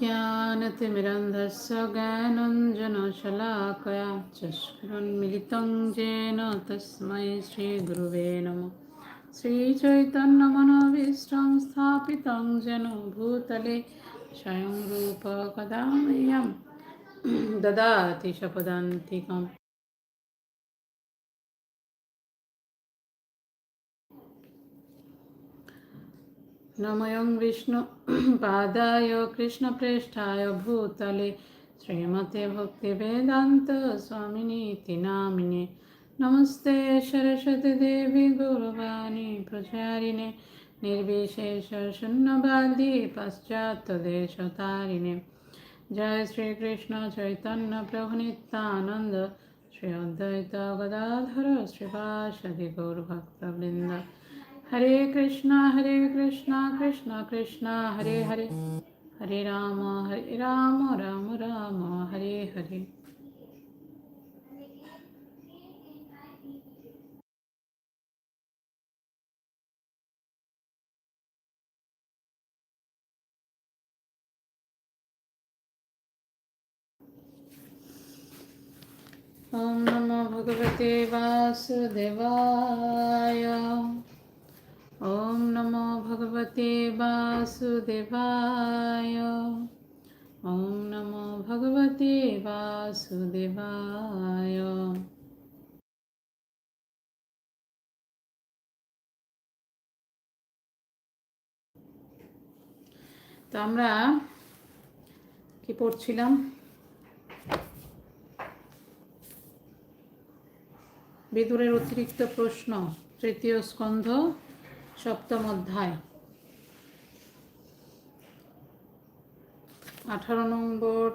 ज्ञानतिमिरन्धस्य ज्ञानञ्जनशलाकया चष्कुरुन्मिलितं येन तस्मै श्रीगुरुवे नमः श्रीचैतन्यमनोभीष्टं स्थापितं जेन भूतले स्वयं रूपकदा मह्यं ददाति शपदान्तिकम् नमयं विष्णुपादाय कृष्णप्रेष्ठाय भूतले श्रीमते भक्तिवेदान्त स्वामिनीति नामिने नमस्ते सरस्वतीदेवी गौरवाणी प्रचारिणे निर्विशेषशून्यवादी पश्चात्तदेशतारिणे जय श्रीकृष्ण चैतन्य प्रभुनित्यानन्द श्री अद्वैत गदाधर श्रीवासदि गौरभक्तवृन्द हरे कृष्णा हरे कृष्णा कृष्णा कृष्णा, हरे हरे। हरे राम हरे राम राम राम, हरे हरे। ॐ नमो भगवते वासुदेवाय। ॐ नमो भगवते वासुदेवाय ॐ नमो भगवते वासुदेवाय তো আমরা কি পড়ছিলাম বিদুরের অতিরিক্ত প্রশ্ন তৃতীয় স্কন্ধ সপ্তম অধ্যায়। আঠারো নম্বর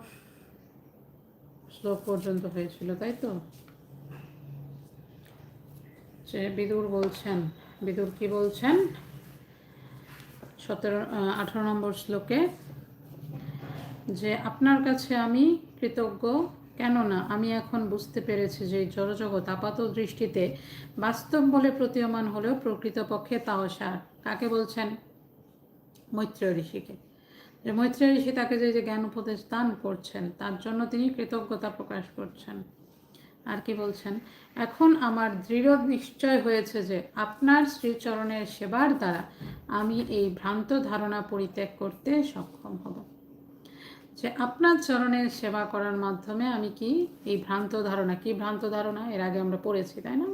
শ্লোক পর্যন্ত হয়েছিল, তাই তো? যে বিদুর বলছেন, বিদুর কি বলছেন? সতেরো আঠারো নম্বর শ্লোকে, যে আপনার কাছে আমি কৃতজ্ঞ কেননা আমি এখন বুঝতে পেরেছি যে জড়জগৎ আপাত দৃষ্টিতে বাস্তব বলে প্রতীয়মান হলেও প্রকৃতপক্ষে তাও সার কাকে বলছেন? মৈত্রেয় ঋষিকে। যে মৈত্রেয় ঋষি তাকে যে যে জ্ঞান উপদেশ দান করছেন, তার জন্য তিনি কৃতজ্ঞতা প্রকাশ করছেন। আর কি বলছেন? এখন আমার দৃঢ় নিশ্চয় হয়েছে যে আপনার শ্রীচরণের সেবার দ্বারা আমি এই ভ্রান্ত ধারণা পরিত্যাগ করতে সক্ষম হব। যে আপনার চরণের সেবা করার মাধ্যমে আমি কি এই ভ্রান্ত ধারণা, কি ভ্রান্ত ধারণা? এর আগে আমরা পড়েছি, তাই না?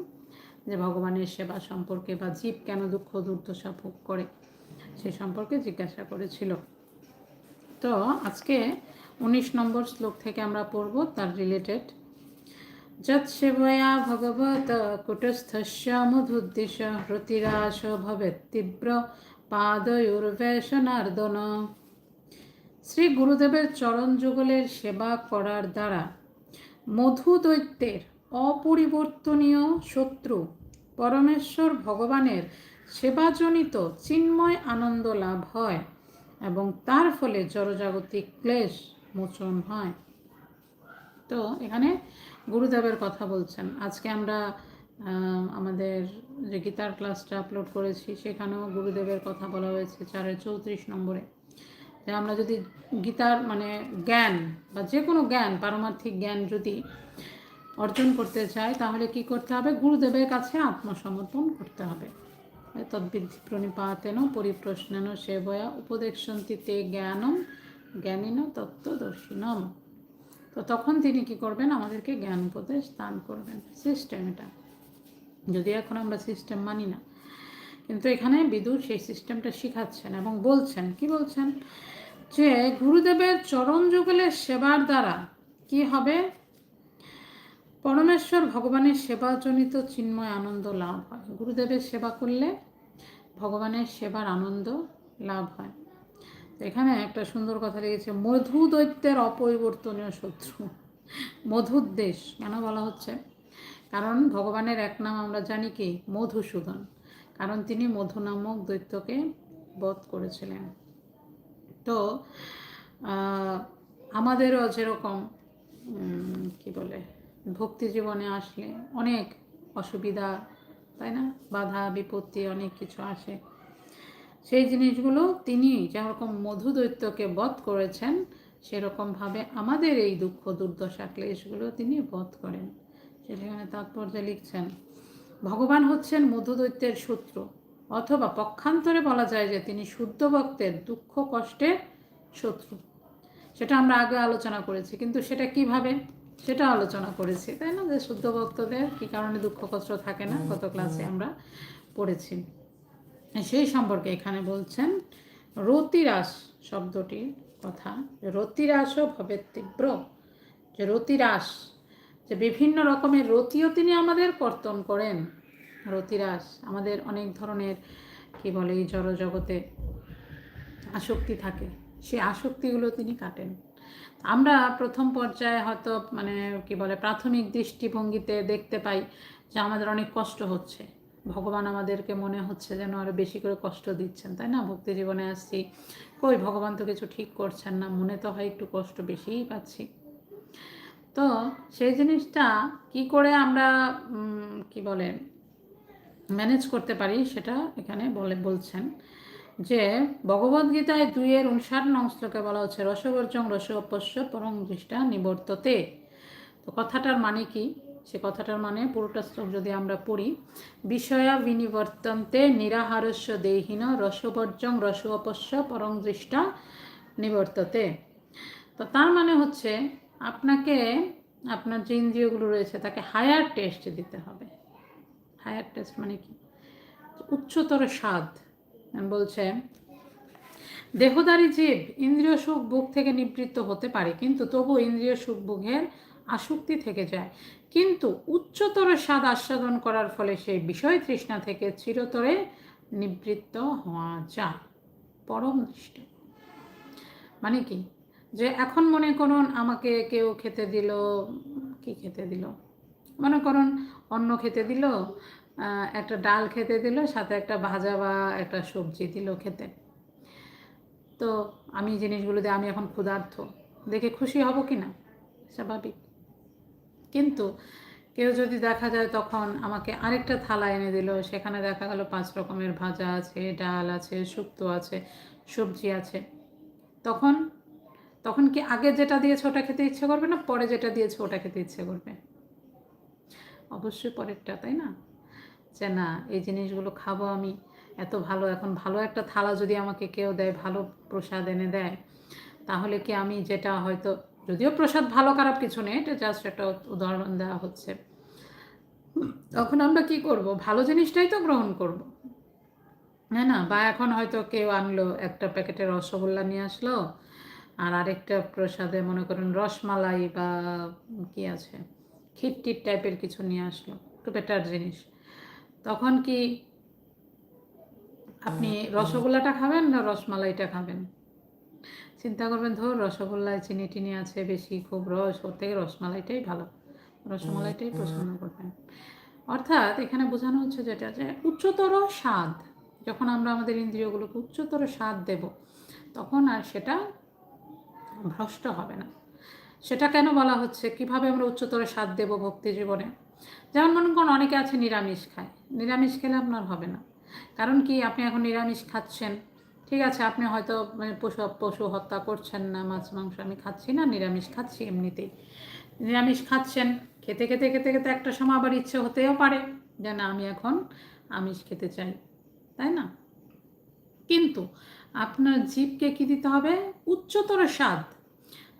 যে ভগবানের সেবা সম্পর্কে বা জীব কেন দুঃখ, দুর্দশা ভোগ করে, সে সম্পর্কে জিজ্ঞাসা করেছিল। তো আজকে উনিশ নম্বর শ্লোক থেকে আমরা পড়ব, তার রিলেটেড যৎসেবয়া ভগবত কুটস্থস্য মধুদ্দেশ হৃতিরাস ভবেত তীব্র পাদয়ুর্বেশনার্দন। শ্রী গুরুদেবের চরণ যুগলের সেবা করার দ্বারা মধু দৈত্যের অপরিবর্তনীয় শত্রু পরমেশ্বর ভগবানের সেবাজনিত চিন্ময় আনন্দ লাভ হয় এবং তার ফলে জড়জাগতিক ক্লেশ মোচন হয়। তো এখানে গুরুদেবের কথা বলছেন। আজকে আমরা আমাদের যে গীতার ক্লাসটা আপলোড করেছি, সেখানেও গুরুদেবের কথা বলা হয়েছে চারের চৌত্রিশ নম্বরে। যে আমরা যদি গীতার মানে জ্ঞান বা যে কোনো জ্ঞান, পারমার্থিক জ্ঞান যদি অর্জন করতে চাই তাহলে কি করতে হবে? গুরুদেবের কাছে আত্মসমর্পণ করতে হবে। তদ্বিদ্ধি প্রণিপাতেন পরিপ্রশ্নেন সেবয়া উপদেশন্তি তে জ্ঞানম জ্ঞানীন তত্ত্বদর্শিনম। তো তখন তিনি কি করবেন? আমাদেরকে জ্ঞান উপদেশ দান করবেন। সিস্টেম এটা। যদি এখন আমরা সিস্টেম মানি না কিন্তু এখানে বিদুর সেই সিস্টেমটা শিখাচ্ছেন এবং বলছেন, কি বলছেন? যে গুরুদেবের চরণ যুগলের সেবার দ্বারা কি হবে? পরমেশ্বর ভগবানের সেবাজনিত চিন্ময় আনন্দ লাভ হয়। গুরুদেবের সেবা করলে ভগবানের সেবার আনন্দ লাভ হয়। এখানে একটা সুন্দর কথা লেগেছে মধু দৈত্যের অপরিবর্তনীয় শত্রু, মধুদ্দেশ। কেন বলা হচ্ছে? কারণ ভগবানের এক নাম আমরা জানি কি? মধুসূদন। কারণ তিনি মধু নামক দৈত্যকে বধ করেছিলেন। তো আমাদেরও যেরকম কি বলে, ভক্তি জীবনে আসলে অনেক অসুবিধা, তাই না? বাধা, বিপত্তি, অনেক কিছু আসে। সেই জিনিসগুলো তিনি যেরকম মধু দৈত্যকে বধ করেছেন, সেরকমভাবে আমাদের এই দুঃখ দুর্দশা ক্লেশগুলো তিনি বধ করেন। সেখানে তাৎপর্যে লিখছেন ভগবান হচ্ছেন মধু দৈত্যের শত্রু, অথবা পক্ষান্তরে বলা যায় যে তিনি শুদ্ধ ভক্তের দুঃখ কষ্টের শত্রু। সেটা আমরা আগে আলোচনা করেছি, কিন্তু সেটা কীভাবে? সেটা আলোচনা করেছি, তাই না? যে শুদ্ধ ভক্তদের কী কারণে দুঃখ কষ্ট থাকে না? গত ক্লাসে আমরা পড়েছি। সেই সম্পর্কে এখানে বলছেন, রতিরাস শব্দটির কথা রতিরাসও ভবে তীব্র, যে রতিরাস যে বিভিন্ন রকমের রতিও তিনি আমাদের কর্তন করেন। রতিরাস আমাদের অনেক ধরনের, কি বলে, এই জড়জগতে আসক্তি থাকে। সেই আসক্তিগুলো তিনি কাটেন। আমরা প্রথম পর্যায়ে হয়তো মানে কি বলে, প্রাথমিক দৃষ্টিভঙ্গিতে দেখতে পাই যে আমাদের অনেক কষ্ট হচ্ছে। ভগবান আমাদেরকে মনে হচ্ছে যেন আরও বেশি করে কষ্ট দিচ্ছেন, তাই না? ভক্তি জীবনে আসছি, কই ভগবান তো কিছু ঠিক করছেন না, মনে তো হয় একটু কষ্ট বেশিই পাচ্ছি। তো সেই জিনিসটা কি করে আমরা কি বলে ম্যানেজ করতে পারি সেটা এখানে বলে, বলছেন যে ভগবদ্গীতায় দুইয়ের উনষাট নং শ্লোকে বলা হচ্ছে, রসবর্জং রস অপস্য পরং দৃষ্টা নিবর্ততে। তো কথাটার মানে কি? সে কথাটার মানে পুরোটা শ্লোক যদি আমরা পড়ি, বিষয়া বিনিবর্তন্তে নিরাহারস্য দেহীন রসবর্জং রস অপস্য পরং দৃষ্টা নিবর্ততে। তো তার মানে হচ্ছে আপনাকে, আপনার যে ইন্দ্রিয়গুলো রয়েছে, তাকে হায়ার টেস্ট দিতে হবে। হায়ার টেস্ট মানে কি? উচ্চতর স্বাদ বলছে, দেহদারী জীব ইন্দ্রিয় সুখ ভোগ থেকে নিবৃত্ত হতে পারে, কিন্তু তবু ইন্দ্রিয় সুখ ভোগের আসক্তি থেকে যায়। কিন্তু উচ্চতর স্বাদ আস্বাদন করার ফলে সেই বিষয় তৃষ্ণা থেকে চিরতরে নিবৃত্ত হওয়া যায়। পরম দৃষ্ট। মানে কি? যে এখন মনে করুন আমাকে কেউ খেতে দিল, কি খেতে দিল? মনে করুন অন্ন খেতে দিল একটা ডাল খেতে দিল, সাথে একটা ভাজা বা একটা সবজি দিল খেতে। তো আমি জিনিসগুলো দিয়ে আমি এখন ক্ষুধার্থ দেখে খুশি হব কি না? স্বাভাবিক। কিন্তু কেউ যদি দেখা যায় তখন আমাকে আরেকটা থালা এনে দিল, সেখানে দেখা গেল পাঁচ রকমের ভাজা আছে, ডাল আছে, শুক্তো আছে, সবজি আছে। তখন তখন কি আগে যেটা দিয়েছে ওটা খেতে ইচ্ছে করবে না? পরে যেটা দিয়েছে ওটা খেতে ইচ্ছে করবে? অবশ্যই পরেরটা, তাই না? যে না, এই জিনিসগুলো খাব আমি, এত ভালো, এখন ভালো একটা থালা যদি আমাকে কেউ দেয়, ভালো প্রসাদ এনে দেয়, তাহলে কি আমি যেটা হয়তো, যদিও প্রসাদ ভালো, খারাপ কিছু নেই, এটা জাস্ট একটা উদাহরণ দেওয়া হচ্ছে। তখন আমরা কি করব? ভালো জিনিসটাই তো গ্রহণ করব। হ্যাঁ না? বা এখন হয়তো কেউ আনলো, একটা প্যাকেটের রসগোল্লা নিয়ে আসলো আর আরেকটা প্রসাদে মনে করেন রসমালাই বা কি আছে খিটটির টাইপের কিছু নিয়ে আসলো একটু বেটার জিনিস। তখন কি আপনি রসগোল্লাটা খাবেন না রসমালাইটা খাবেন? চিন্তা করবেন ধর রসগোল্লায় চিনি টিনি আছে বেশি খুব রস ওর থেকে রসমালাইটাই ভালো। রসমালাইটাই পছন্দ করবেন। অর্থাৎ এখানে বোঝানো হচ্ছে যেটা যে উচ্চতর স্বাদ যখন আমরা আমাদের ইন্দ্রিয়গুলোকে উচ্চতর স্বাদ দেব তখন আর সেটা ভ্রষ্ট হবে না। সেটা কেন বলা হচ্ছে? কীভাবে আমরা উচ্চতর স্বাদ দেব ভক্তি জীবনে? যেমন মনে করুন, অনেকে আছে নিরামিষ খায়। নিরামিষ খেলে আপনার হবে না। কারণ কি? আপনি এখন নিরামিষ খাচ্ছেন। ঠিক আছে, আপনি হয়তো মানে পশু পশু হত্যা করছেন না, মাছ, মাংস আমি খাচ্ছি না, নিরামিষ খাচ্ছি এমনিতেই। নিরামিষ খাচ্ছেন, খেতে খেতে খেতে খেতে একটা সময় আবার ইচ্ছে হতেও পারে যে না, আমি এখন আমিষ খেতে চাই। তাই না? কিন্তু আপনার জীবকে কী দিতে হবে? উচ্চতর স্বাদ।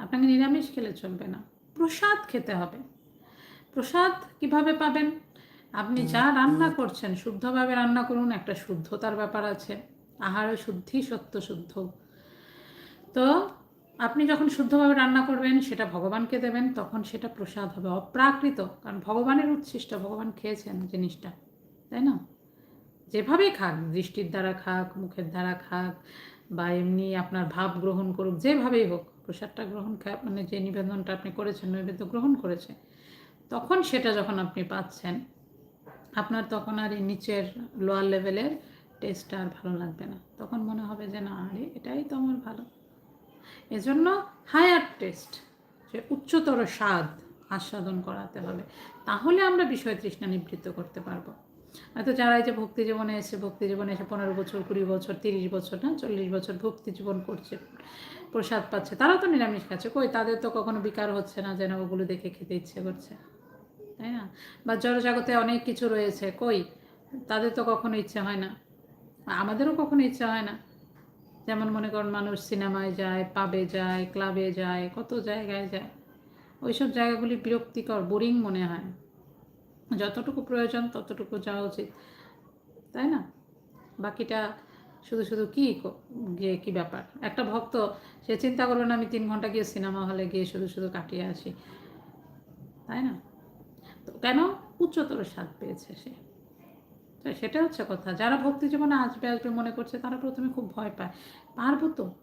আপনাকে নিরামিষ খেলে চলবে না। প্রসাদ খেতে হবে। প্রসাদ কীভাবে পাবেন? আপনি যা রান্না করছেন, শুদ্ধভাবে রান্না করুন, একটা শুদ্ধতার ব্যাপার আছে। আহারে শুদ্ধি, সত্য শুদ্ধ। তো আপনি যখন শুদ্ধভাবে রান্না করবেন, সেটা ভগবানকে দেবেন, তখন সেটা প্রসাদ হবে। অপ্রাকৃত, কারণ ভগবানের উচ্ছিষ্ট, ভগবান খেয়েছেন জিনিসটা, তাই না? যেভাবেই খাক দৃষ্টির দ্বারা খাক, মুখের দ্বারা খাক, বা এমনি আপনার ভাব গ্রহণ করুক, যেভাবেই হোক, প্রসাদটা গ্রহণ মানে যে নিবেদনটা আপনি করেছেন, নৈবেদ্য গ্রহণ করেছে, তখন সেটা যখন আপনি পাচ্ছেন, আপনার তখন আর এই নিচের লোয়ার লেভেলের টেস্টটা আর ভালো লাগবে না। তখন মনে হবে যে, না, আরে, এটাই তো আমার ভালো। এজন্য হায়ার টেস্ট যে উচ্চতর স্বাদ আস্বাদন করাতে হবে। তাহলে আমরা বিষয় তৃষ্ণা নিবৃত্ত করতে পারব। হয়তো যারা এই যে ভক্তি জীবনে এসে, ভক্তি জীবনে এসে পনেরো বছর, কুড়ি বছর, তিরিশ বছর, না, চল্লিশ বছর ভক্তি জীবন করছে, প্রসাদ পাচ্ছে, তারাও তো নিরামিষ খাচ্ছে। কই, তাদের তো কখনো বিকার হচ্ছে না যেন ওগুলো দেখে খেতে ইচ্ছে করছে, তাই না? বা জড়জগতে অনেক কিছু রয়েছে, কই, তাদের তো কখনো ইচ্ছে হয় না, আমাদেরও কখনো ইচ্ছা হয় না। যেমন মনে করেন মানুষ সিনেমায় যায়, পাবে যায়, ক্লাবে যায়, কত জায়গায় যায়, ওইসব জায়গাগুলি বিরক্তিকর, বোরিং মনে হয়। যতটুকু প্রয়োজন ততটুকু যাওয়া উচিত। তাই না? বাকিটা শুধু শুধু কী গিয়ে কী ব্যাপার? একটা ভক্ত, সে চিন্তা করবে না আমি তিন ঘণ্টা গিয়ে সিনেমা হলে গিয়ে শুধু শুধু কাটিয়ে আসি। তাই না? তো কেন? উচ্চতর স্বাদ পেয়েছে সে। তো সেটা হচ্ছে কথা। যারা ভক্তি জীবনে আসবে আসবে মনে করছে, তারা প্রথমে খুব ভয় পায়। পারব তো?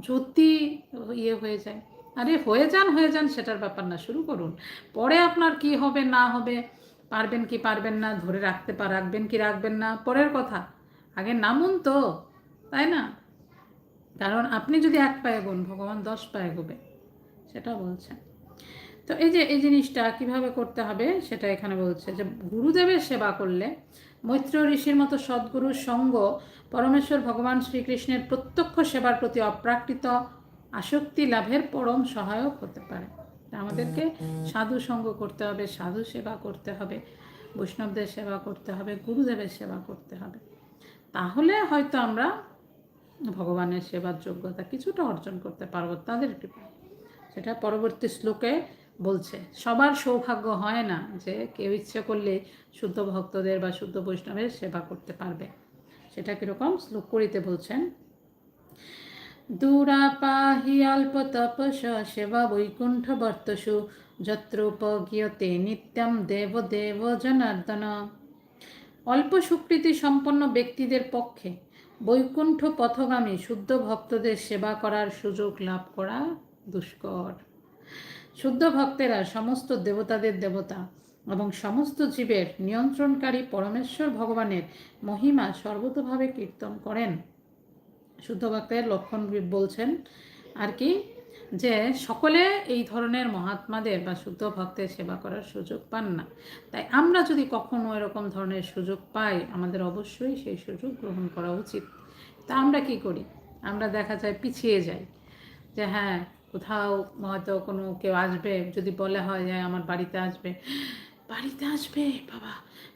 যদি ইয়ে হয়ে যায়। আরে, হয়ে যান হয়ে যান, সেটার ব্যাপার না, শুরু করুন। পরে আপনার কি হবে, না হবে, পারবেন কি পারবেন না, ধরে রাখতে পার রাখবেন কি রাখবেন না, পরের কথা। আগে নামুন তো, তাই না? কারণ আপনি যদি এক পায়ে গুন, ভগবান দশ পায়ে গোবে সেটা বলছেন। তো এই যে, এই জিনিসটা কীভাবে করতে হবে, সেটা এখানে বলছে যে, গুরুদেবের সেবা করলে মৈত্র ঋষির মতো সদ্গুরুর সঙ্গ পরমেশ্বর ভগবান শ্রীকৃষ্ণের প্রত্যক্ষ সেবার প্রতি অপ্রাকৃত আসক্তি লাভের পরম সহায়ক হতে পারে। আমাদেরকে সাধু সঙ্গ করতে হবে, সাধু সেবা করতে হবে, বৈষ্ণবদের সেবা করতে হবে, গুরুদেবের সেবা করতে হবে। তাহলে হয়তো আমরা ভগবানের সেবার যোগ্যতা কিছুটা অর্জন করতে পারব তাদের কৃপায়। সেটা পরবর্তী শ্লোকে বলছে, সবার সৌভাগ্য হয় না যে কেউ ইচ্ছে করলে শুদ্ধ ভক্তদের বা শুদ্ধ বৈষ্ণবের সেবা করতে পারবে। সেটা কীরকম? শ্লোক করিতে বলছেন দূরাপাহি অল্প তপস সেবা বৈকুণ্ঠ বর্তসু যত্রোপগীয়তে নিত্যম দেব দেব জনার্দন। অল্প সুকৃতি সম্পন্ন ব্যক্তিদের পক্ষে বৈকুণ্ঠ পথগামী শুদ্ধ ভক্তদের সেবা করার সুযোগ লাভ করা দুষ্কর। শুদ্ধ ভক্তেরা সমস্ত দেবতাদের দেবতা এবং সমস্ত জীবের নিয়ন্ত্রণকারী পরমেশ্বর ভগবানের মহিমা সর্বতভাবে কীর্তন করেন। শুদ্ধ ভক্তের লক্ষণ বলছেন আর কি, যে সকলে এই ধরনের মহাত্মাদের বা শুদ্ধ ভক্তের সেবা করার সুযোগ পান না। তাই আমরা যদি কখনো এরকম ধরনের সুযোগ পাই, আমাদের অবশ্যই সেই সুযোগ গ্রহণ করা উচিত। তা আমরা কি করি? আমরা দেখা যায় পিছিয়ে যাই। যে হ্যাঁ কোথাও হয়তো কোনো কেউ আসবে, যদি বলে হয় যে আমার বাড়িতে আসবে বাড়িতে আসবে? বাবা,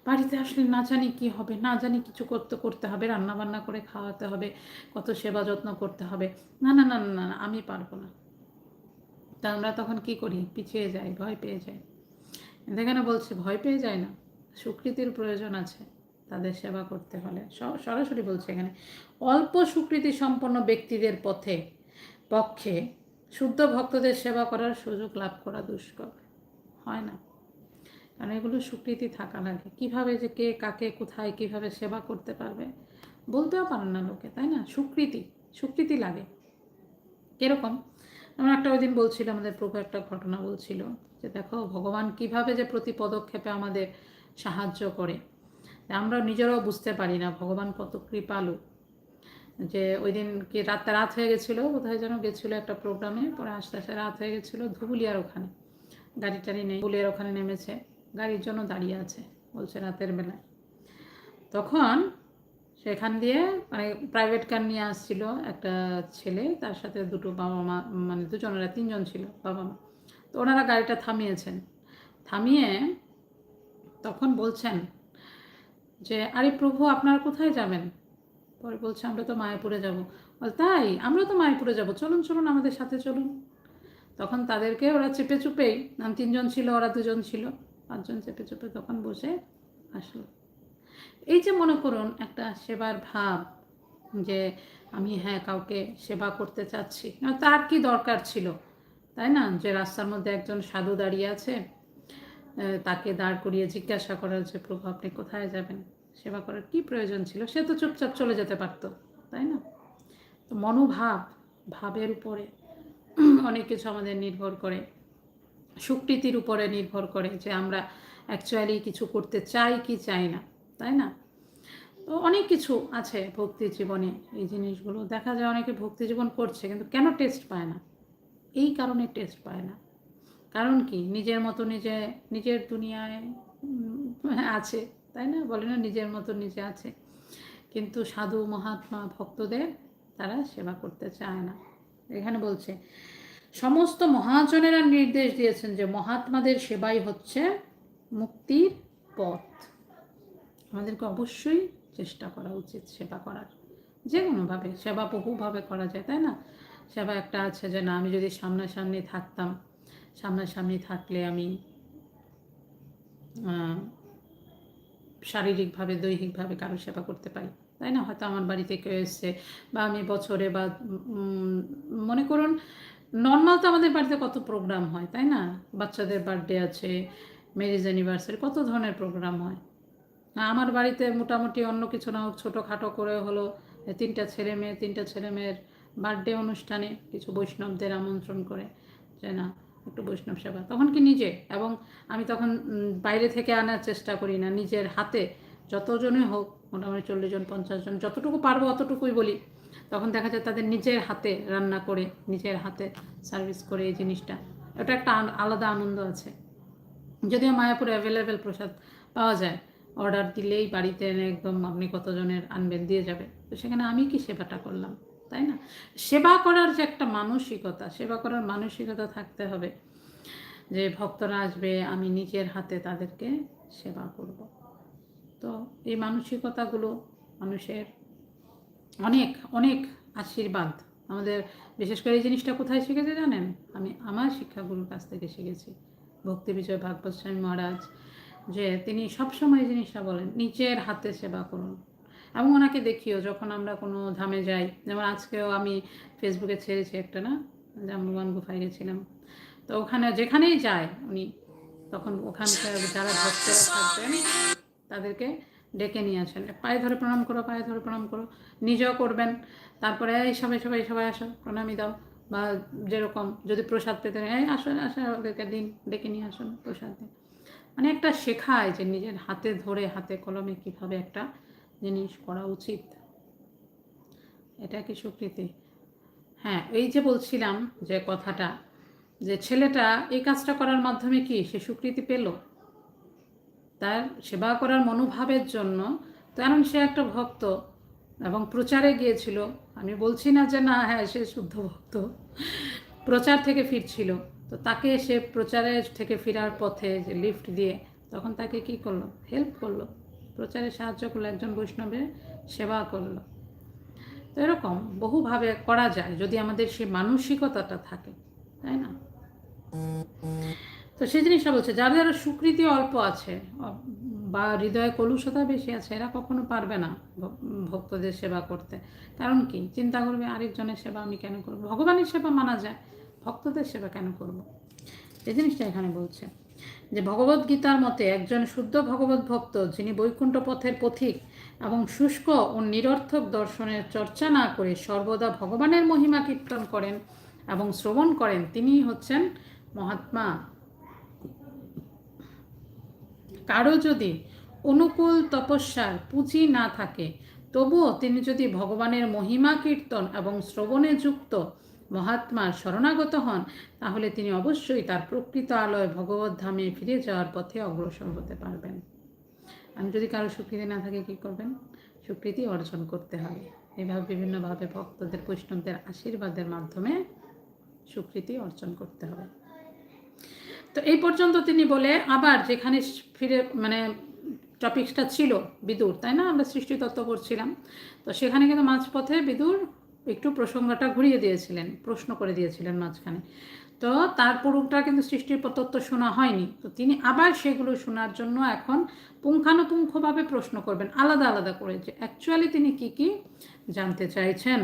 বাড়িতে আসলে না জানি কী হবে, না জানি কিছু করতে করতে হবে রান্না বান্না করে খাওয়াতে হবে, কত সেবা যত্ন করতে হবে। না না না না না আমি পারব না। তা আমরা তখন কি করি? পিছিয়ে যাই, ভয় পেয়ে যাই। এখানে বলছে, ভয় পেয়ে যায় না। স্বীকৃতির প্রয়োজন আছে তাদের সেবা করতে হলে। সরাসরি বলছে এখানে, অল্প স্বীকৃতি সম্পন্ন ব্যক্তিদের পথে, পক্ষে শুদ্ধ ভক্তদের সেবা করার সুযোগ লাভ করা দুষ্কর। হয় না। কারণ এগুলো স্বীকৃতি থাকা লাগে। কীভাবে যে কে কাকে কোথায় কীভাবে সেবা করতে পারবে, বলতেও পারেন না লোকে, তাই না? স্বীকৃতি স্বীকৃতি লাগে। কীরকম যেমন একটা ওই দিন বলছিল, আমাদের প্রভু একটা ঘটনা বলছিল যে, দেখো, ভগবান কীভাবে যে প্রতি পদক্ষেপে আমাদের সাহায্য করে, আমরা নিজেরাও বুঝতে পারি না, ভগবান কত কৃপালু। যে ওই দিন কি রাত রাত হয়ে গেছিল কোথায় যেন গেছিল একটা প্রোগ্রামে পরে আস্তে আস্তে রাত হয়ে গেছিল ধুবুলিয়ার ওখানে। গাড়ি টাড়ি নেই ধুবুলিয়ার ওখানে নেমেছে। গাড়ির জন্য দাঁড়িয়ে আছে, বলছে রাতের বেলায়। তখন সেখান দিয়ে মানে প্রাইভেট কার নিয়ে আসছিল একটা ছেলে, তার সাথে দুটো বাবা মা মানে দুজনেরা তিনজন ছিল বাবা মা। তো ওনারা গাড়িটা থামিয়েছেন। থামিয়ে তখন বলছেন যে, আরে প্রভু, আপনারা কোথায় যাবেন? পরে বলছে, আমরা তো মায়াপুরে যাব। বল, তাই? আমরা তো মায়াপুরে যাব। চলুন চলুন, আমাদের সাথে চলুন। তখন তাদেরকে ওরা চেপে চুপেই নাম তিনজন ছিল, ওরা দুজন ছিল। পাঁচজন চেপে চুপে তখন বসে আসলো। এই যে মনে করুন একটা সেবার ভাব যে আমি হ্যাঁ কাউকে সেবা করতে চাচ্ছি না, তার কি দরকার ছিল? তাই না? যে রাস্তার মধ্যে একজন সাধু দাঁড়িয়ে আছে তাকে দাঁড় করিয়ে জিজ্ঞাসা করার যে প্রভু আপনি কোথায় যাবেন? সেবা করার কি প্রয়োজন ছিল? সে তো চুপচাপ চলে যেতে পারতো তাই না? তো মনোভাব ভাবের উপরে অনেক কিছু আমাদের নির্ভর করে। সুকৃতির উপরে নির্ভর করে যে আমরা অ্যাকচুয়ালি কিছু করতে চাই কি চাই না, তাই না? তো অনেক কিছু আছে ভক্তি জীবনে, এই জিনিসগুলো। দেখা যায় অনেকে ভক্তি জীবন করছে কিন্তু কেন টেস্ট পায় না? এই কারণে টেস্ট পায় না। কারণ কি? নিজের মতো নিজে, নিজের দুনিয়ায় আছে, তাই না? বলে না নিজের মতো নিজে আছে। কিন্তু সাধু, মহাত্মা, ভক্তদের তারা সেবা করতে চায় না। এখানে বলছে সমস্ত মহাজনেরা নির্দেশ দিয়েছেন যে মহাত্মাদের সেবাই হচ্ছে মুক্তির পথ। আমাদেরকে অবশ্যই চেষ্টা করা উচিত সেবা করার। যে কোনোভাবে, সেবা বহুভাবে করা যায়, তাই না? সেবা একটা আছে যে, না, আমি যদি সামনাসামনি থাকতাম, সামনাসামনি থাকলে আমি শারীরিকভাবে, দৈহিকভাবে কারও সেবা করতে পারি। তাই না? হয়তো আমার বাড়িতে কেউ এসছে বা আমি বছরে বা মনে করুন নর্মাল তো আমাদের বাড়িতে কত প্রোগ্রাম হয় তাই না? বাচ্চাদের বার্থডে আছে ম্যারেজ অ্যানিভার্সারি কত ধরনের প্রোগ্রাম হয়? না, আমার বাড়িতে মোটামুটি অন্য কিছু না হোক ছোটোখাটো করে হলো তিনটা ছেলে মেয়ে তিনটা ছেলে মেয়ের বার্থডে অনুষ্ঠানে কিছু বৈষ্ণবদের আমন্ত্রণ করে যে না? একটু বৈষ্ণব সেবা। তখন কি নিজে? এবং আমি তখন বাইরে থেকে আনার চেষ্টা করি না নিজের হাতে যতজনে হোক মোটামুটি চল্লিশ জন পঞ্চাশ জন যতটুকু পারব অতটুকুই বলি। তখন দেখা যায় তাদের নিজের হাতে রান্না করে, নিজের হাতে সার্ভিস করে এই জিনিসটা। ওটা একটা আলাদা আনন্দ আছে। যদিও মায়াপুরে অ্যাভেলেবেল প্রসাদ পাওয়া যায় অর্ডার দিলেই বাড়িতে এনে একদম আপনি কতজনের আনবেন দিয়ে যাবে। তো সেখানে আমি কি সেবাটা করলাম, তাই না? সেবা করার যে একটা মানসিকতা, সেবা করার মানসিকতা থাকতে হবে যে ভক্তরা আসবে, আমি নিজের হাতে তাদেরকে সেবা করব। তো এই মানসিকতাগুলো মানুষের অনেক অনেক আশীর্বাদ। আমাদের বিশেষ করে এই জিনিসটা কোথায় শিখেছে জানেন? আমি আমার শিক্ষাগুরুর কাছ থেকে শিখেছি। ভক্তি বিজয় ভাগবত স্বামী মহারাজ, যে তিনি সবসময় জিনিসটা বলেন, নিজের হাতে সেবা করুন। এবং ওনাকে দেখিও, যখন আমরা কোনো ধামে যাই, যেমন আজকেও আমি ফেসবুকে ছেড়েছি একটা না জাম্বুবান গুফায় গেছিলাম। তো ওখানে, যেখানেই যায় উনি, তখন ওখানকার যারা ভক্তরা থাকবেন, তাদেরকে ডেকে নিয়ে আসেন। পায়ে ধরে প্রণাম করো, পায়ে ধরে প্রণাম করো। নিজেও করবেন। তারপরে এই সবাই সবাই সবাই আসো, প্রণামী দাও বা যেরকম যদি প্রসাদ পেতে এই আসুন আসুন ওদেরকে দিন, ডেকে নিয়ে আসুন প্রসাদ। দিন মানে একটা শেখায় যে নিজের হাতে ধরে, হাতে কলমে কীভাবে একটা জিনিস করা উচিত। এটা কি স্বীকৃতি হ্যাঁ এই যে বলছিলাম যে কথাটা, যে ছেলেটা এই কাজটা করার মাধ্যমে কি সে স্বীকৃতি পেল? তার সেবা করার মনোভাবের জন্য। কারণ সে একটা ভক্ত এবং প্রচারে গিয়েছিল। আমি বলছি না যে না হ্যাঁ সে শুদ্ধ ভক্ত। প্রচার থেকে ফিরছিল। তো তাকে সে প্রচারে থেকে ফেরার পথে যে লিফট দিয়ে তখন তাকে কি করল? হেল্প করল। প্রচারে সাহায্য করল। একজন বৈষ্ণবের সেবা করল। তো এরকম বহুভাবে করা যায় যদি আমাদের সেই মানসিকতাটা থাকে, তাই না? তো সেই জিনিসটা বলছে, যাদের যারা স্বীকৃতি অল্প আছে, বা হৃদয়ে কলুষতা বেশি আছে, এরা কখনো পারবে না ভক্তদের সেবা করতে। কারণ কি? চিন্তা করবে, আরেকজনের সেবা আমি কেন করব? ভগবানের সেবা মানা যায়, ভক্তদের সেবা কেন করব? এই জিনিসটা এখানে বলছে যে, ভগবত গীতার মতে একজন শুদ্ধ ভগবত ভক্ত, যিনি বৈকুণ্ঠ পথের পথিক এবং শুষ্ক ও নিরর্থক দর্শনের চর্চা না করে সর্বদা ভগবানের মহিমা কীর্তন করেন এবং শ্রবণ করেন, তিনিই হচ্ছেন মহাত্মা কারও যদি অনুকূল তপস্যার পুঁজি না থাকে, তবুও তিনি যদি ভগবানের মহিমা কীর্তন এবং শ্রবণে যুক্ত মহাত্মার শরণাগত হন, তাহলে তিনি অবশ্যই তার প্রকৃত আলয় ভগবত ধামে ফিরে যাওয়ার পথে অগ্রসর হতে পারবেন। আমি যদি কারও স্বীকৃতি না থাকে, কী করবেন? স্বীকৃতি অর্জন করতে হবে। এভাবে বিভিন্নভাবে ভক্তদের, বৈষ্ণবদের আশীর্বাদের মাধ্যমে স্বীকৃতি অর্জন করতে হবে। তো এই পর্যন্ত তিনি বলে আবার যেখানে ফিরে মানে টপিকসটা ছিল বিদুর, তাই না? আমরা সৃষ্টিতত্ত্ব করছিলাম তো সেখানে কিন্তু মাঝপথে বিদুর একটু প্রসঙ্গটা ঘুরিয়ে দিয়েছিলেন, প্রশ্ন করে দিয়েছিলেন মাঝখানে। তো তার পুরোটা কিন্তু সৃষ্টির তত্ত্ব শোনা হয়নি। তো তিনি আবার সেগুলো শোনার জন্য এখন পুঙ্খানুপুঙ্খভাবে প্রশ্ন করবেন, আলাদা আলাদা করে যে অ্যাকচুয়ালি তিনি কি কি জানতে চাইছেন।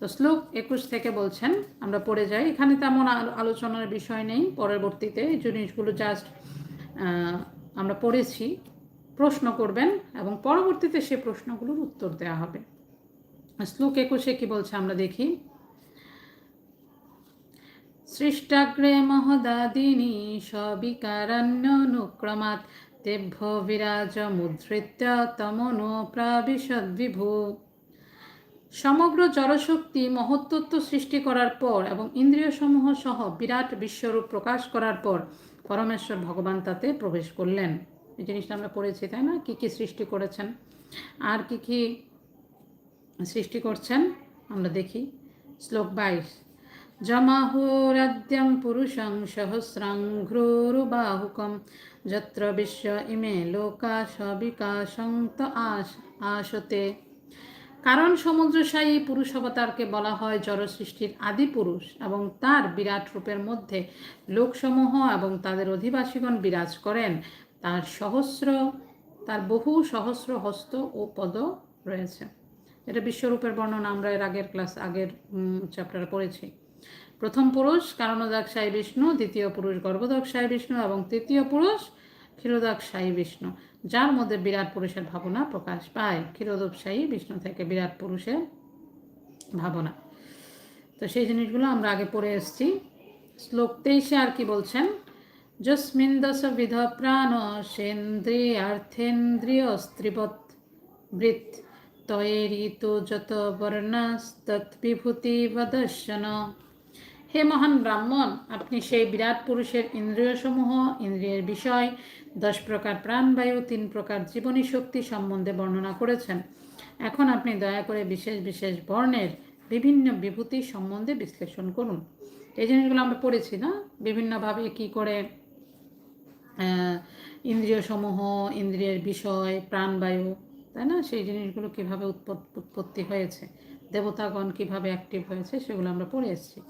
তো শ্লোক একুশ থেকে বলছেন, আমরা পড়ে যাই। এখানে তেমন আলো- আলোচনার বিষয় নেই, পরবর্তীতে এই জিনিসগুলো জাস্ট আমরা পড়েছি। প্রশ্ন করবেন এবং পরবর্তীতে সে প্রশ্নগুলোর উত্তর দেওয়া হবে। শ্লোক একুশে কি বলছে আমরা দেখি। সৃষ্টাগ্রে মহদাদিনী সবিকারান্যনুক্রমাৎ তেভ্য বিরাজ মুদ্রিত্য তমনো প্রাবিশদ বিভু সমগ্র জড়শক্তি মহত্তত্ব সৃষ্টি করার পর এবং ইন্দ্রিয়সমূহ সহ বিরাট বিশ্বরূপ প্রকাশ করার পর পরমেশ্বর ভগবান তাতে প্রবেশ করলেন। এই জিনিসটা আমরা পড়েছি, তাই না? কী কী সৃষ্টি করেছেন? আর কি কি সৃষ্টি করছেন? আমরা দেখি। শ্লোক বাইশ। জমাহোরাদ্যং পুরুষং সহস্রাং ঘ্রোরুবাহুকম। যত্র বিশ্ব ইমে লোকা সবিকাশং ত আস আসতে কারণ সমুদ্রশায়ী পুরুষ অবতারকে বলা হয় জড় সৃষ্টির আদি পুরুষ এবং তার বিরাট রূপের মধ্যে লোকসমূহ এবং তাদের অধিবাসীগণ বিরাজ করেন। তার সহস্র, তার বহু সহস্র হস্ত ও পদ রয়েছে। এটা বিশ্বরূপের বর্ণনা, আমরা এর আগের ক্লাস, আগের চ্যাপ্টারে পড়েছি। প্রথম পুরুষ কারণদাক সাই বিষ্ণু, দ্বিতীয় পুরুষ গর্ভদক সাই বিষ্ণু এবং তৃতীয় পুরুষ ক্ষীরোদাক সাই বিষ্ণু। যার মধ্যে বিরাট পুরুষের ভাবনা প্রকাশ পায়। ক্ষীরোদবসায়ী বিষ্ণু থেকে বিরাট পুরুষের ভাবনা। তো সেই জিনিসগুলো আমরা আগে পড়ে এসেছি। শ্লোক তেইশে আর কি বলছেন, যস্মিন দশ বিধ প্রাণ সেন্দ্রিয়ার্থেন্দ্রিয় স্ত্রীবৎ বৃত্ত তয়েরিত যত বর্ণাস্তৎবিভূতি বদর্শন। হে মহান ব্রাহ্মণ, আপনি সেই বিরাট পুরুষের ইন্দ্রিয়সমূহ, ইন্দ্রিয়ের বিষয়, দশ প্রকার প্রাণবায়ু তিন প্রকার জীবনী শক্তি সম্বন্ধে বর্ণনা করেছেন। এখন আপনি দয়া করে বিশেষ বিশেষ বর্ণের বিভিন্ন বিভূতি সম্বন্ধে বিশ্লেষণ করুন। এই জিনিসগুলো আমরা পড়েছি না? বিভিন্নভাবে কি করে ইন্দ্রিয় সমূহ ইন্দ্রিয়ের বিষয় প্রাণবায়ু তাই না? সেই জিনিসগুলো কীভাবে উৎপত্তি হয়েছে? দেবতাগণ কীভাবে অ্যাক্টিভ হয়েছে? সেগুলো আমরা পড়ে এসেছি।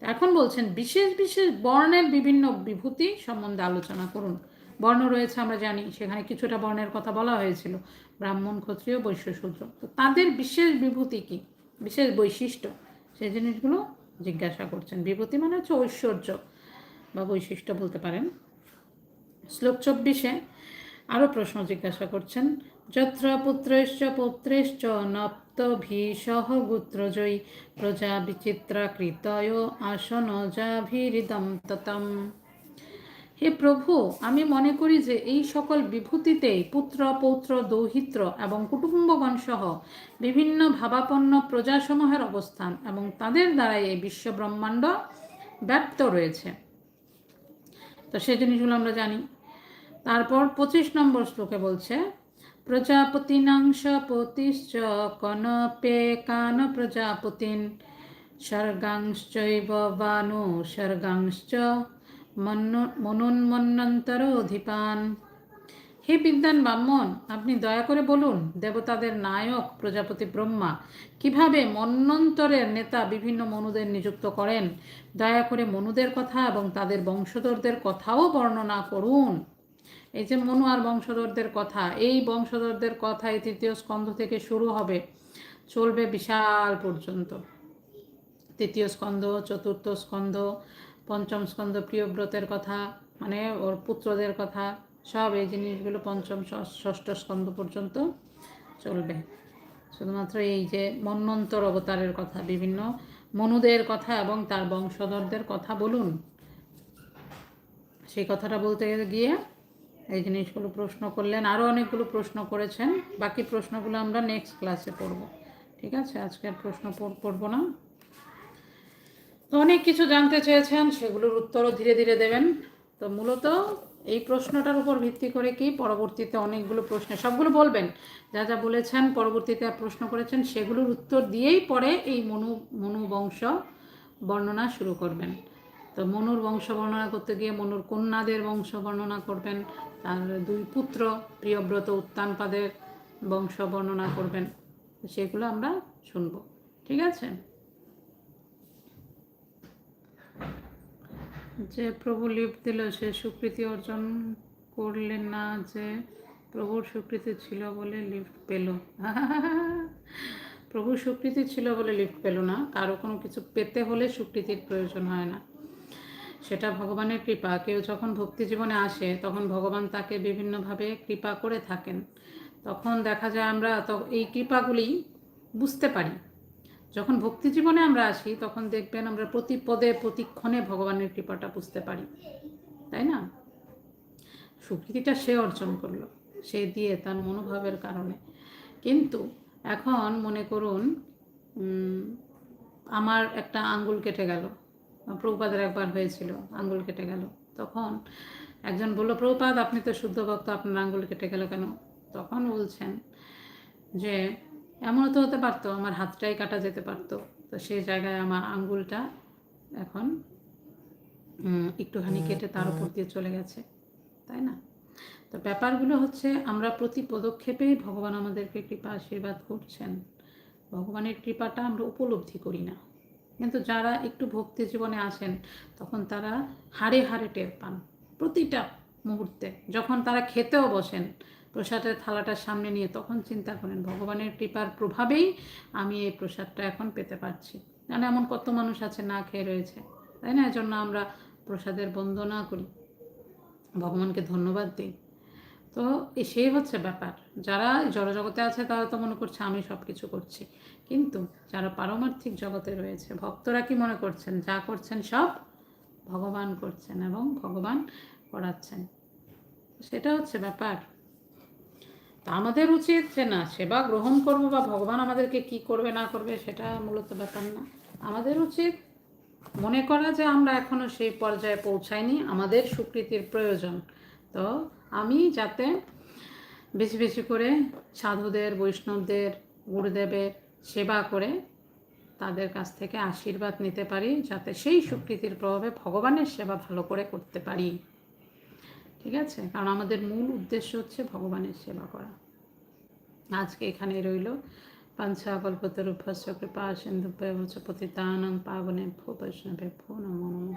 এখন বলছেন, বিশেষ বিশেষ বর্ণের বিভিন্ন বিভূতি সম্বন্ধে আলোচনা করুন। বর্ণ রয়েছে, আমরা জানি, সেখানে কিছুটা বর্ণের কথা বলা হয়েছিল, ব্রাহ্মণ, ক্ষত্রিয়, বৈশ্য, শূদ্র। তো তাদের বিশেষ বিভূতি কি? বিশেষ বৈশিষ্ট্য? সেই জিনিসগুলো জিজ্ঞাসা করছেন। বিভূতি মানে হচ্ছে ঐশ্বর্য বা বৈশিষ্ট্য বলতে পারেন। শ্লোক চব্বিশে আরও প্রশ্ন জিজ্ঞাসা করছেন, যত্র পুত্রশ্চ, পৌত্রেশ্চ নপ্ত ভীষহ গুত্রজয়ী প্রজা বিচিত্রা কৃতয় আসন জাভিরিদম ততম হে প্রভু, আমি মনে করি যে এই সকল বিভূতিতেই পুত্র, পৌত্র, দৌহিত্র এবং কুটুম্বগণ সহ বিভিন্ন ভাবাপন্ন প্রজাসমূহের অবস্থান এবং তাদের দ্বারাই এই বিশ্ব ব্রহ্মাণ্ড ব্যপ্ত রয়েছে। তো সেই জিনিসগুলো আমরা জানি। তারপর পঁচিশ নম্বর শ্লোকে বলছে প্রজাপতিনাংশ পতিশ্চ কনপে কান প্রজাপতিন স্বর্গাংশ্চৈব বানু স্বর্গাংশ্চ মনোন্মন্বন্তর অধিপান হে বিদ্যান ব্রাহ্মণ, আপনি দয়া করে বলুন, দেবতাদের নায়ক প্রজাপতি ব্রহ্মা কীভাবে মন্বন্তরের নেতা বিভিন্ন মনুদের নিযুক্ত করেন? দয়া করে মনুদের কথা এবং তাদের বংশধরদের কথাও বর্ণনা করুন। এই যে মনু আর বংশধরদের কথা, এই বংশধরদের কথা এই তৃতীয় স্কন্ধ থেকে শুরু হবে, চলবে বিশাল পর্যন্ত। তৃতীয় স্কন্ধ, চতুর্থ স্কন্ধ, পঞ্চম স্কন্ধ, প্রিয়ব্রতের কথা মানে ওর পুত্রদের কথা, সব এই জিনিসগুলো পঞ্চম, ষষ্ঠ স্কন্ধ পর্যন্ত চলবে। শুধুমাত্র এই যে মন্বন্তর অবতারের কথা, বিভিন্ন মনুদের কথা এবং তার বংশধরদের কথা বলুন। সেই কথাটা বলতে গিয়ে এই জিনিসগুলো প্রশ্ন করলেন। আরও অনেকগুলো প্রশ্ন করেছেন। বাকি প্রশ্নগুলো আমরা নেক্সট ক্লাসে পড়ব। ঠিক আছে? আজকের প্রশ্ন পড়ব না। তো অনেক কিছু জানতে চেয়েছেন, সেগুলোর উত্তরও ধীরে ধীরে দেবেন। তো মূলত এই প্রশ্নটার উপর ভিত্তি করে কি পরবর্তীতে অনেকগুলো প্রশ্ন, সবগুলো বলবেন। যা যা বলেছেন, পরবর্তীতে প্রশ্ন করেছেন, সেগুলোর উত্তর দিয়েই পরে এই মনু মনু বংশ বর্ণনা শুরু করবেন। তো মনুর বংশ বর্ণনা করতে গিয়ে মনুর কন্যাদের বংশ বর্ণনা করবেন। তার দুই পুত্র প্রিয়ব্রত উত্তানপাদের বংশ বর্ণনা করবেন। সেগুলো আমরা শুনব। ঠিক আছে? যে প্রভু লিফট দিল, সে স্বীকৃতি অর্জন করলেন না যে প্রভুর স্বীকৃতি ছিল বলে লিফট পেল। প্রভুর স্বীকৃতি ছিল বলে লিফট পেল না। কারও কোনো কিছু পেতে হলে স্বীকৃতির প্রয়োজন হয় না। সেটা ভগবানের কৃপা। কেউ যখন ভক্তি জীবনে আসে, তখন ভগবান তাকে বিভিন্নভাবে কৃপা করে থাকেন। তখন দেখা যায় আমরা এই কৃপাগুলি বুঝতে পারি। যখন ভক্তি জীবনে আমরা আসি, তখন দেখবেন আমরা প্রতি পদে প্রতিক্ষণে ভগবানের কৃপাটা বুঝতে পারি। তাই না? স্বীকৃতিটা সে অর্জন করল, সে দিয়ে তার মনোভাবের কারণে। কিন্তু এখন মনে করুন আমার একটা আঙ্গুল কেটে গেল। প্রভুপাদের একবার হয়েছিল আঙ্গুল কেটে গেল। তখন একজন বলল প্রপাত আপনি তো শুদ্ধ ভক্ত আপনার আঙ্গুল কেটে গেল কেন? তখন বলছেন যে এমনও তো হতে পারতো আমার হাতটাই কাটা যেতে পারতো। তো সেই জায়গায় আমার আঙ্গুলটা এখন একটুখানি কেটে তার উপর দিয়ে চলে গেছে। তাই না? তো ব্যাপারগুলো হচ্ছে আমরা প্রতি পদক্ষেপেই ভগবান আমাদেরকে কৃপা আশীর্বাদ করছেন। ভগবানের কৃপাটা আমরা উপলব্ধি করি না। কিন্তু যারা একটু ভক্তি জীবনে আসেন, তখন তারা হাড়ে হাড়ে টের পান প্রতিটা মুহূর্তে। যখন তারা খেতেও বসেন, প্রসাদের থালাটার সামনে নিয়ে তখন চিন্তা করেন, ভগবানের কৃপার প্রভাবেই আমি এই প্রসাদটা এখন পেতে পারছি। মানে এমন কত মানুষ আছে না খেয়ে রয়েছে, তাই না? এজন্য আমরা প্রসাদের বন্দনা করি। ভগবানকে ধন্যবাদ দিই। তো সেই হচ্ছে ব্যাপার। যারা জড়জগতে আছে, তারা তো মনে করছে, আমি সব কিছু করছি। কিন্তু যারা পারমার্থিক জগতে রয়েছে, ভক্তরা কি মনে করছেন? যা করছেন সব ভগবান করছেন এবং ভগবান করাচ্ছেন। সেটা হচ্ছে ব্যাপার। তা আমাদের উচিত যে, না, সেবা গ্রহণ করব বা ভগবান আমাদেরকে কি করবে, না করবে, সেটা মূলত ব্যাপার না। আমাদের উচিত মনে করা যে, আমরা এখনও সেই পর্যায়ে পৌঁছাইনি। আমাদের স্বীকৃতির প্রয়োজন। তো আমি যাতে বেশি বেশি করে সাধুদের, বৈষ্ণবদের, গুরুদেবের সেবা করে তাদের কাছ থেকে আশীর্বাদ নিতে পারি, যাতে সেই স্বীকৃতির প্রভাবে ভগবানের সেবা ভালো করে করতে পারি। ঠিক আছে? কারণ আমাদের মূল উদ্দেশ্য হচ্ছে ভগবানের সেবা করা। আজকে এখানে রইল। পাঞ্চা কল্পতরূপস্য কৃপা সিন্ধু পতিতানং পাবনে ভূ বৈষ্ণবে ভূ নমো।